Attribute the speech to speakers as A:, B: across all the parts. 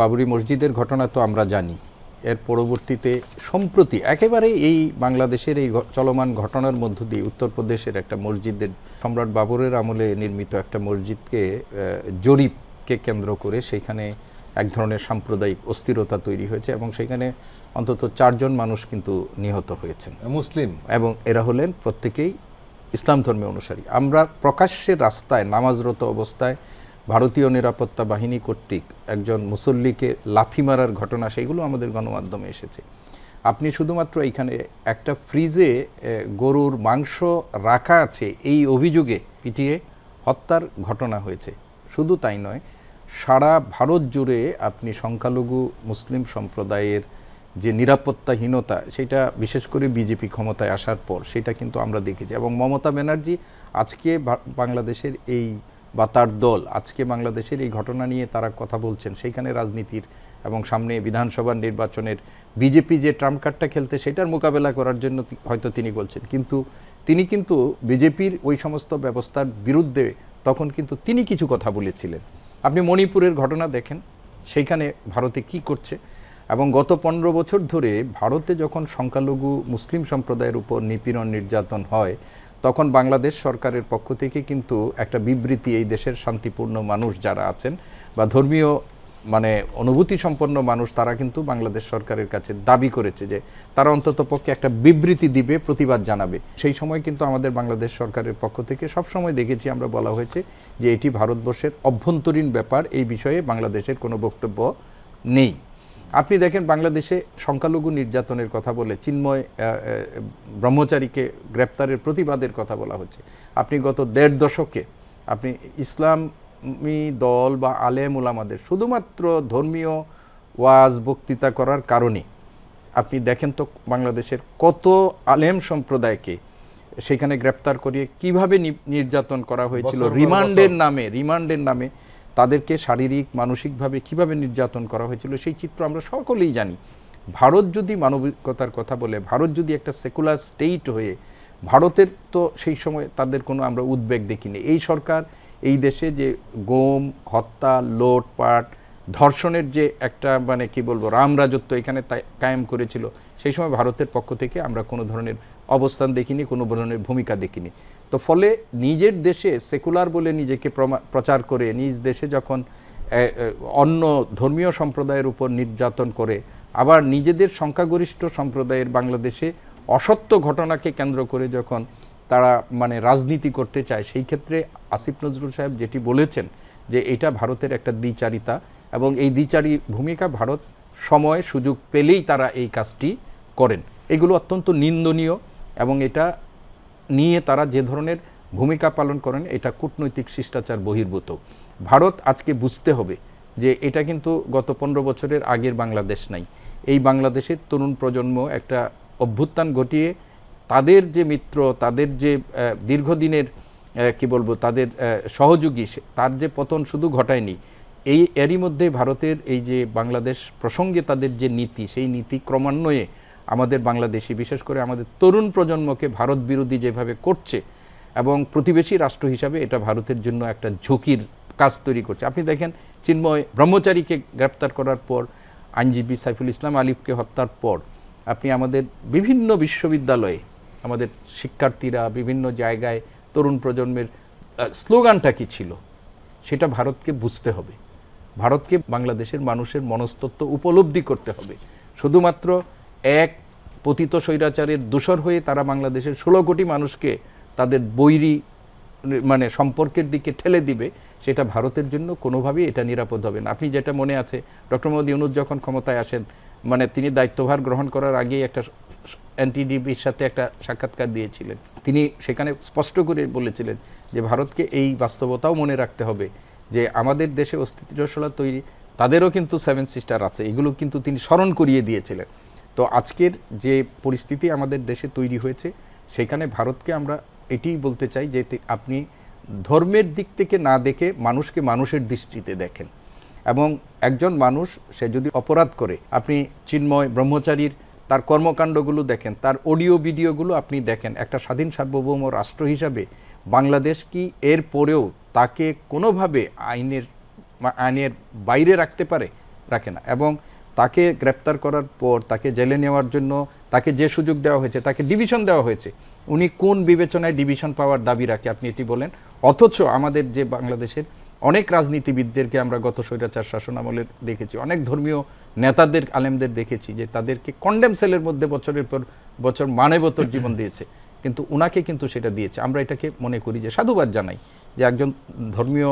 A: বাবরি মসজিদের ঘটনা তো আমরা জানি। এর পরবর্তীতে সম্প্রতি একেবারে এই বাংলাদেশের এই চলমান ঘটনার মধ্য দিয়ে উত্তরপ্রদেশের একটা মসজিদের সম্রাট বাবরের আমলে নির্মিত একটা মসজিদকে জরিপকে কেন্দ্র করে সেখানে এক ধরনের সাম্প্রদায়িক অস্থিরতা তৈরি হয়েছে এবং সেখানে অন্তত চারজন মানুষ কিন্তু নিহত হয়েছেন।
B: মুসলিম।
A: এবং এরা হলেন প্রত্যেকেই ইসলাম ধর্মে অনুসারী। আমরা প্রকাশ্যে রাস্তায় নামাজরত অবস্থায় ভারতীয় নিরাপত্তা বাহিনী কর্তৃক একজন মুসল্লিকে লাথি মারার ঘটনা, সেগুলো আমাদের গণমাধ্যমে এসেছে। আপনি শুধুমাত্র এইখানে একটা ফ্রিজে গরুর মাংস রাখা আছে, এই অভিযোগে পিটিয়ে হত্যার ঘটনা হয়েছে। শুধু তাই নয়, সারা ভারত জুড়ে আপনি সংখ্যালঘু মুসলিম সম্প্রদায়ের যে নিরাপত্তাহীনতা, সেটা বিশেষ করে বিজেপি ক্ষমতায় আসার পর, সেটা কিন্তু আমরা দেখেছি। এবং মমতা ব্যানার্জি আজকে বাংলাদেশের এই বা তার দল। আজকে বাংলাদেশের এই ঘটনা নিয়ে তারা কথা বলছেন। সেইখানে রাজনীতির এবং সামনে বিধানসভা নির্বাচনের বিজেপি যে ট্রাম্প কার্ডটা খেলতে সেটার মোকাবেলা করার জন্য হয়তো তিনি বলছেন। কিন্তু তিনি কিন্তু বিজেপির ওই সমস্ত ব্যবস্থার বিরুদ্ধে তখন কিন্তু তিনি কিছু কথা বলেছিলেন। আপনি মণিপুরের ঘটনা দেখেন, সেইখানে ভারতে কি করছে এবং গত পনেরো বছর ধরে ভারতে যখন সংখ্যালঘু মুসলিম সম্প্রদায়ের উপর নিপীড়ন নির্যাতন হয় তখন বাংলাদেশ সরকারের পক্ষ থেকে কিন্তু একটা বিবৃতি এই দেশের শান্তিপূর্ণ মানুষ যারা আছেন বা ধর্মীয় মানে অনুভূতি সম্পন্ন মানুষ, তারা কিন্তু বাংলাদেশ সরকারের কাছে দাবি করেছে যে তারা অন্তত পক্ষে একটা বিবৃতি দিবে, প্রতিবাদ জানাবে। সেই সময় কিন্তু আমাদের বাংলাদেশ সরকারের পক্ষ থেকে সব সময় দেখেছি আমরা বলা হয়েছে যে এটি ভারতবর্ষের অভ্যন্তরীণ ব্যাপার, এই বিষয়ে বাংলাদেশের কোনো বক্তব্য নেই। আপনি দেখেন বাংলাদেশে সংখ্যালঘু নির্যাতনের কথা বলে চিন্ময় ব্রহ্মচারীকে গ্রেপ্তারের প্রতিবাদের কথা বলা হচ্ছে। আপনি গত দেড় দশকে আপনি ইসলামী দল বা আলেম উলামাদের শুধুমাত্র ধর্মীয় ওয়াজ বক্তৃতা করার কারণে আপনি দেখেন তো বাংলাদেশের কত আলেম সম্প্রদায়কে সেখানে গ্রেপ্তার করিয়ে কীভাবে নির্যাতন করা হয়েছিল রিমান্ডের নামে রিমান্ডের নামে তাদেরকে শারীরিক, মানসিকভাবে কীভাবে নির্যাতন করা হয়েছিল সেই চিত্র আমরা সকলেই জানি। ভারত যদি মানবিকতার কথা বলে, ভারত যদি একটা সেকুলার স্টেট হয়ে, ভারতের তো সেই সময় তাদের কোনো আমরা উদ্বেগ দেখিনি। এই সরকার এই দেশে যে গোম, হত্যা, লোটপাট, ধর্ষণের যে একটা মানে কি বলব, রাম রাজত্ব এখানে কায়েম করেছিল, সেই সময় ভারতের পক্ষ থেকে আমরা কোনো ধরনের অবস্থান দেখিনি, কোনো ধরনের ভূমিকা দেখিনি। তো ফলে নিজের দেশে সেকুলার বলে নিজেকে প্রচার করে নিজ দেশে যখন অন্য ধর্মীয় সম্প্রদায়ের উপর নির্যাতন করে, আবার নিজেদের সংখ্যাগরিষ্ঠ সম্প্রদায়ের বাংলাদেশে অসত্য ঘটনাকে কেন্দ্র করে যখন তারা মানে রাজনীতি করতে চায়, সেই ক্ষেত্রে আসিফ নজরুল সাহেব যেটি বলেছেন যে এটা ভারতের একটা দ্বিচারিতা এবং এই দ্বিচারী ভূমিকা ভারত সময় সুযোগ পেলেই তারা এই কাজটি করেন। এগুলো অত্যন্ত নিন্দনীয় এবং এটা নিয়ে তারা যে ধরনের ভূমিকা পালন করেন, এটা কূটনৈতিক শিষ্টাচার বহির্ভূত। ভারত আজকে বুঝতে হবে যে এটা কিন্তু গত পনেরো বছরের আগের বাংলাদেশ নাই। এই বাংলাদেশের তরুণ প্রজন্ম একটা অভ্যুত্থান ঘটিয়ে তাদের যে মিত্র, তাদের যে দীর্ঘদিনের কি বলব, তাদের সহযোগী তার যে পতন শুধু ঘটায়নি, এই এরই মধ্যে ভারতের এই যে বাংলাদেশ প্রসঙ্গে তাদের যে নীতি, সেই নীতি ক্রমান্বয়ে আমাদের বাংলাদেশি, বিশেষ করে আমাদের তরুণ প্রজন্মকে ভারত বিরোধী যেভাবে করছে এবং প্রতিবেশী রাষ্ট্র হিসাবে এটা ভারতের জন্য একটা ঝুঁকির কাজ তৈরি করছে। আপনি দেখেন, চিন্ময় ব্রহ্মচারীকে গ্রেপ্তার করার পর, আইনজীবী সাইফুল ইসলাম আলিফকে হত্যার পর, আপনি আমাদের বিভিন্ন বিশ্ববিদ্যালয়ে আমাদের শিক্ষার্থীরা বিভিন্ন জায়গায় তরুণ প্রজন্মের স্লোগানটা কি ছিল? সেটা ভারতকে বুঝতে হবে। ভারতকে বাংলাদেশের মানুষের মনস্তত্ত্ব উপলব্ধি করতে হবে। শুধুমাত্র এক পতিত স্বৈরাচারের দোষর হয়ে তারা বাংলাদেশের ষোলো কোটি মানুষকে তাদের বৈরী মানে সম্পর্কের দিকে ঠেলে দিবে, সেটা ভারতের জন্য কোনোভাবেই এটা নিরাপদ হবে না। আপনি যেটা মনে আছে, ডক্টর মোদী ইউনুস যখন ক্ষমতায় আসেন মানে তিনি দায়িত্বভার গ্রহণ করার আগেই একটা এনটিডিবির সাথে একটা সাক্ষাৎকার দিয়েছিলেন। তিনি সেখানে স্পষ্ট করে বলেছিলেন যে ভারতকে এই বাস্তবতাও মনে রাখতে হবে যে আমাদের দেশে অস্তিত্বশীলতা তৈরি, তাদেরও কিন্তু সেভেন সিস্টার আছে, এগুলো কিন্তু তিনি স্মরণ করিয়ে দিয়েছিলেন। তো আজকের যে পরিস্থিতি আমাদের দেশে তৈরি হয়েছে, সেখানে ভারতকে আমরা এটিই বলতে চাই যে আপনি ধর্মের দিক থেকে না দেখে মানুষকে মানুষের দৃষ্টিতে দেখেন। এবং একজন মানুষ, সে যদি অপরাধ করে, আপনি চিন্ময় ব্রহ্মচারীর তার কর্মকাণ্ডগুলো দেখেন, তার অডিও ভিডিওগুলো আপনি দেখেন, একটা স্বাধীন সার্বভৌম রাষ্ট্র হিসাবে বাংলাদেশ কি এর পরেও তাকে কোনোভাবে আইনের আইনের বাইরে রাখতে পারে? রাখে না। এবং তাকে গ্রেপ্তার করার পর, তাকে জেলে নেওয়ার জন্য, তাকে যে সুযোগ দেওয়া হয়েছে, তাকে ডিভিশন দেওয়া হয়েছে, উনি কোন বিবেচনায় ডিভিশন পাওয়ার দাবি রাখে আপনি এটি বলেন? অথচ আমাদের যে বাংলাদেশের অনেক রাজনীতিবিদদেরকে আমরা গত স্বৈরাচার শাসন আমলে দেখেছি, অনেক ধর্মীয় নেতাদের, আলেমদের দেখেছি যে তাদেরকে কন্ডেম সেলের মধ্যে বছরের পর বছর মানে বছর জীবন দিয়েছে। কিন্তু উনাকে কিন্তু সেটা দিয়েছে। আমরা এটাকে মনে করি যে সাধুবাদ জানাই যে একজন ধর্মীয়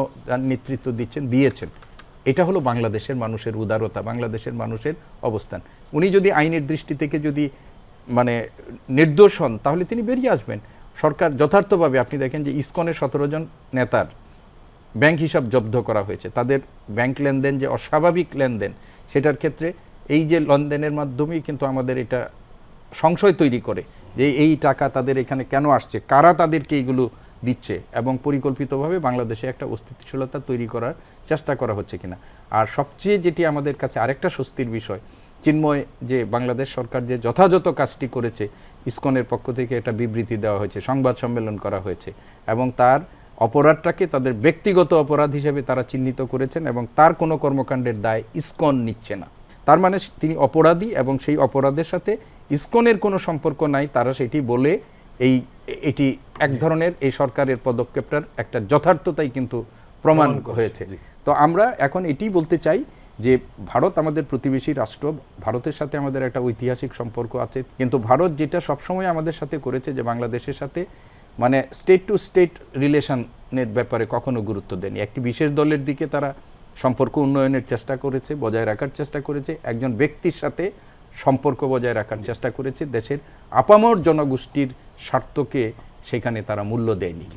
A: নেতৃত্ব দিচ্ছেন, দিয়েছেন। এটা হলো বাংলাদেশের মানুষের উদারতা, বাংলাদেশের মানুষের অবস্থান। উনি যদি আইনের দৃষ্টি থেকে যদি মানে নির্দোষ হন, তাহলে তিনি বেরিয়ে আসবেন। সরকার যথার্থভাবে, আপনি দেখেন যে ইসকনের সতেরো জন নেতার ব্যাংক হিসাব জব্দ করা হয়েছে। তাদের ব্যাংক লেনদেন যে অস্বাভাবিক লেনদেন, সেটার ক্ষেত্রে এই যে লেনদেনের মাধ্যমেই কিন্তু আমাদের এটা সংশয় তৈরি করে যে এই টাকা তাদের এখানে কেন আসছে, কারা তাদেরকে এইগুলো দিচ্ছে এবং পরিকল্পিতভাবে বাংলাদেশে একটা অস্তিত্বশীলতা তৈরি করার চেষ্টা করা হচ্ছে কিনা। আর সবচেয়ে যেটি আমাদের কাছে আরেকটা স্বস্তির বিষয়, চিন্ময় যে বাংলাদেশ সরকার যে যথাযথ কাজটি করেছে, ইসকনের পক্ষ থেকে একটা বিবৃতি দেওয়া হয়েছে, সংবাদ সম্মেলন করা হয়েছে এবং তার অপরাধটাকে তাদের ব্যক্তিগত অপরাধ হিসেবে তারা চিহ্নিত করেছেন এবং তার কোনো কর্মকাণ্ডের দায় ইসকন নিচ্ছে না। তার মানে তিনি অপরাধী এবং সেই অপরাধের সাথে ইসকনের কোনো সম্পর্ক নাই, তারা সেটি বলে এই এটি এক ধরনের এই সরকারের পদক্ষেপটার একটা যথার্থতাই কিন্তু প্রমাণ হয়েছে। তো আমরা এখন এটি বলতে চাই যে ভারত আমাদের প্রতিবেশী রাষ্ট্র ভারতের সাথে আমাদের একটা ঐতিহাসিক সম্পর্ক আছে। কিন্তু ভারত যেটা সবসময় আমাদের সাথে করেছে যে বাংলাদেশের সাথে মানে স্টেট টু স্টেট রিলেশনের ব্যাপারে কখনো গুরুত্ব দেয়নি। একটি বিশেষ দলের দিকে তারা সম্পর্ক উন্নয়নের চেষ্টা করেছে বজায় রাখার চেষ্টা করেছে। একজন ব্যক্তির সাথে সম্পর্ক বজায় রাখার চেষ্টা করেছে। দেশের আপামর জনগোষ্ঠীর স্বার্থকে সেখানে তারা মূল্য দেয়নি।